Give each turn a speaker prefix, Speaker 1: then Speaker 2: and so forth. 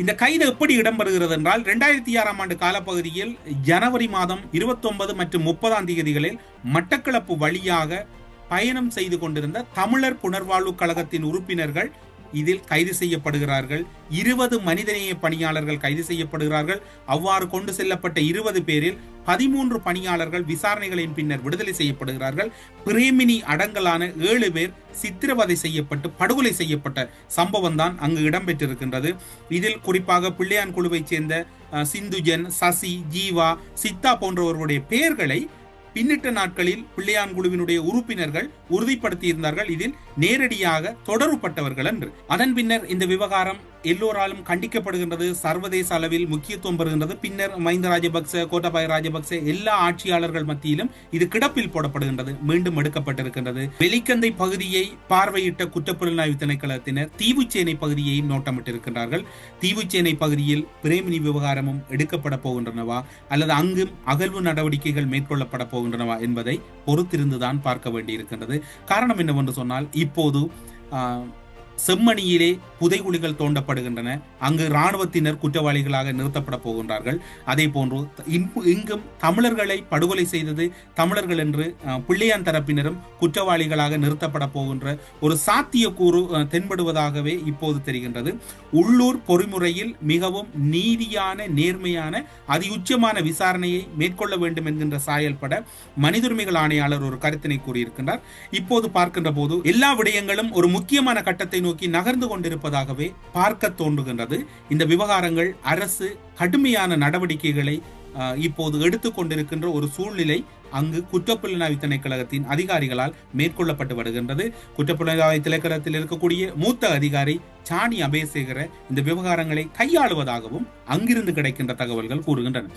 Speaker 1: இந்த கைது எப்படி இடம்பெறுகிறது என்றால் இரண்டாயிரத்தி ஆறாம் ஆண்டு காலப்பகுதியில் ஜனவரி மாதம் இருபத்தொன்பது மற்றும் முப்பதாம் தேதிகளில் மட்டக்களப்பு வழியாக பயணம் செய்து கொண்டிருந்த தமிழர் புனர்வாழ்வு கழகத்தின் உறுப்பினர்கள் இதில் கைது செய்யப்படுகிறார்கள். இருபது மனிதநேய பணியாளர்கள் கைது செய்யப்படுகிறார்கள். அவ்வாறு கொண்டு செல்லப்பட்ட இருபது பேரில் பதிமூன்று பணியாளர்கள் விசாரணைகளின் பின்னர் விடுதலை செய்யப்படுகிறார்கள். பிரேமினி அடங்கலான ஏழு பேர் சித்திரவதை செய்யப்பட்டு படுகொலை செய்யப்பட்ட சம்பவம் தான் அங்கு இடம்பெற்றிருக்கின்றது. இதில் குறிப்பாக பிள்ளையான் குழுவைச் சேர்ந்த சிந்துஜன் சசி ஜீவா சித்தா போன்றவர்களுடைய பெயர்களை பின்னிட்ட நாட்களில் பிள்ளையான் குழுவினுடைய உறுப்பினர்கள் உறுதிப்படுத்தியிருந்தார்கள். இதில் நேரடியாக தொடர்புபட்டவர்கள் என்று. அதன் பின்னர் இந்த விவகாரம் எல்லோராலும் கண்டிக்கப்படுகின்றது. சர்வதேச அளவில் முக்கியத்துவம் பெறுகின்றது. பின்னர் மஹிந்த ராஜபக்ச கோட்டபாய ராஜபக்ச எல்லா ஆட்சியாளர்கள் மத்தியிலும் இது கிடப்பில் போடப்படுகின்றது. மீண்டும் எடுக்கப்பட்டிருக்கின்றது. வெலிக்கந்தை பகுதியை பார்வையிட்ட குற்றப்புலனாய்வு திணைக்களத்தினர் தீவுச்சேனை பகுதியையும் நோட்டமிட்டிருக்கின்றார்கள். தீவுச்சேனை பகுதியில் பிரேமினி விவகாரமும் எடுக்கப்பட போகின்றனவா? அல்லது அங்கும் அகழ்வு நடவடிக்கைகள் மேற்கொள்ளப்பட போகின்றனவா என்பதை பொறுத்திருந்துதான் பார்க்க வேண்டியிருக்கின்றது. காரணம் என்னவென்று சொன்னால் இப்போது செம்மணியிலே புதைகுழிகள் தோண்டப்படுகின்றன. அங்கு இராணுவத்தினர் குற்றவாளிகளாக நிறுத்தப்பட போகின்றார்கள். அதே போன்று இங்கும் தமிழர்களை படுகொலை செய்தது தமிழர்கள் என்று பிள்ளையான் தரப்பினரும் குற்றவாளிகளாக நிறுத்தப்பட போகின்ற ஒரு சாத்தியக்கூறு தென்படுவதாகவே இப்போது தெரிகின்றது. உள்ளூர் பொறிமுறையில் மிகவும் நீதியான நேர்மையான அதியுச்சமான விசாரணையை மேற்கொள்ள வேண்டும் என்கின்ற சாயல்பட மனிதுரிமைகள் ஆணையாளர் ஒரு கருத்தினை கூறியிருக்கின்றார். இப்போது பார்க்கின்ற போது எல்லா விடயங்களும் ஒரு முக்கியமான கட்டத்தை நோக்கி நகர்ந்து இருப்பதாகவே பார்க்க தோன்றுகின்றது. இந்த விவகாரங்கள் அரசு கடுமையான நடவடிக்கைகளை இப்போது எடுத்துக்கொண்டிருக்கின்ற ஒரு சூழ்நிலை அங்கு குற்றப்புலனாய்வு திணைக்களகத்தின் அதிகாரிகளால் மேற்கொள்ளப்பட்டு வருகின்றது. குற்றப்புலனாய்வு திணைக்களத்தில் இருக்கக்கூடிய மூத்த அதிகாரி சாணி அபேசேகர இந்த விவகாரங்களை கையாளுவதாகவும் அங்கிருந்து கிடைக்கின்ற தகவல்கள் கூறுகின்றன.